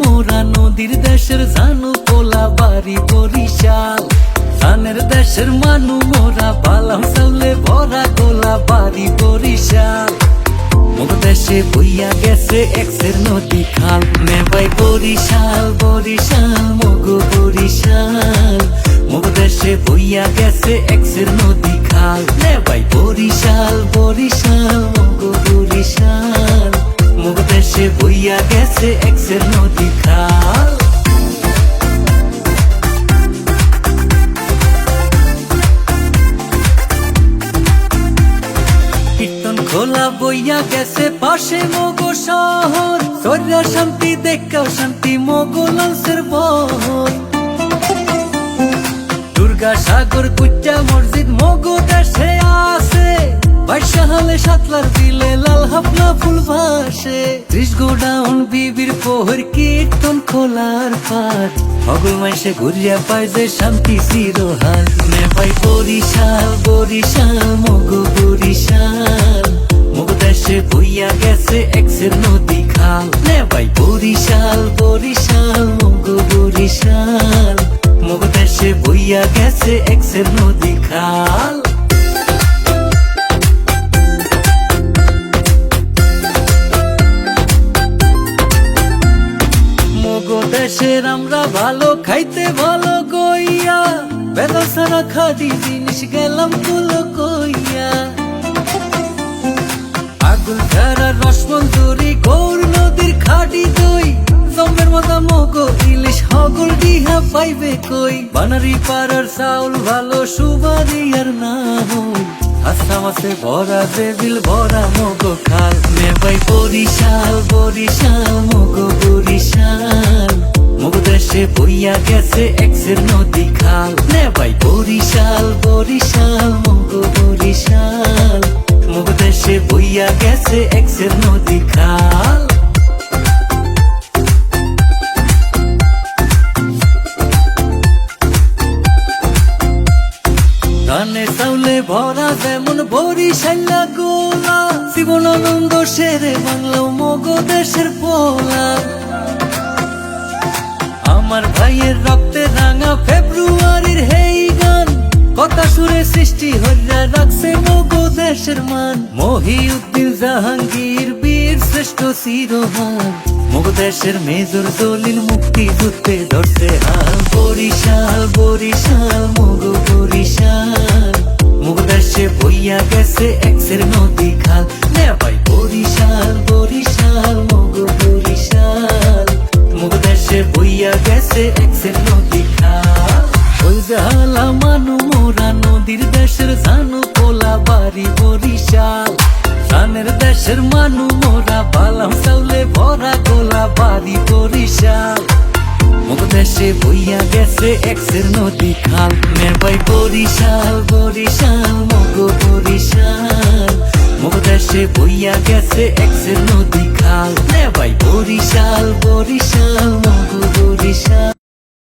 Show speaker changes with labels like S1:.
S1: মোরা নদীর দেশের জানু পোলা বাড়ি বরিশাল। ধানের দেশের মানু মোরা বালাম চাউলে ভরা গোলা বাড়ি বরিশাল। দেশে বইয়া গেছে এক্সের নদী খাল। নেবাই বরিশাল বরিশাল, মগো বরিশাল। মুখ দেশে বইয়া গেছে এক্সের নদী খাল। নেবাই বরিশাল বরিশাল, মগো বরিশাল। মুখ বইয়া গেছে এক্সের নদী খাল। খোলা বইয়া গেছে পাশে মগো শহর। সর্যা শান্তি, দেখাও শান্তি, মগো লঞ্চের বহর। দুর্গা সাগর, কুচ্চা মসজিদ, মগো হলে সাতলার দিলে লাল হাফলা ফুল ভাসে। ত্রিশ গোডাউন বিবির পোহর কীর্তন খোলার পার হগল মাইসে ঘুরিয়া পায় যে শান্তি চিরহাল নে ভাই বরিশাল বরিশাল, মগো বরিশাল। মুগ দেশে বইয়া গেছে এক্সের নদী খাল। নে ভাই বরিশাল বরিশাল, মগো বরিশাল। মুগ দেশে বইয়া গেছে এক্সের নদী খাল। দেশের আমরা ভালো, খাইতে ভালো গইয়া বেদসারা খাদি জিনিস গেলাম কুলো কইয়া। আগুন ধারা রসমঞ্জুরি, গৌর নদীর খাটি দই, জমের মাথা মগো, ইলিশ, হগল ডিহা পাইবে কই? বানারি পাড়ার চাউল ভালো, সুবাদি আর না হই হাসা মাসে ভরা দেবিল ভরা মগো খাল বইয়া গেছে এক্সের নদী খাল। নেবাই বরিশাল বরিশাল, মগো বরিশাল। মগো দেশে বইয়া গেছে এক্সের নদী খাল। ভরা যেমন গোলা জীবনানন্দ সেরে বাংলাও মগ দেশের পোলা। আমার ভাইয়ের রক্তে রাঙা ফেব্রুয়ারির হেই গান। কথা সুরে সৃষ্টি হইয়া রাখছে মগ দেশের মান। মহিউদ্দিন জাহাঙ্গীর বীর শ্রেষ্ঠ শিরোহান মগ দেশের মেজর দলিল মুক্তি যুদ্ধে ধরছে হাল বরিশাল বরিশাল, মগ বরিশাল। মুগ দেশে বইয়া গেছে এক্সের নদী খাল। জালা মানু মোরা নদীর দেশের জানু পোলা বাড়ি বরিশাল। ধানের দেশের মানু মোরা বালাম চাউলে ভরা গোলা বাড়ি বরিশাল। মুগ দেশে বইয়া গেছে এক্সের নদী খাল। নেবাই বরিশাল বরিশাল মগ বরিশাল। মুগ দেশে বইয়া গেছে এক্সের নদী খাল। নেবাই বরিশাল বরিশাল।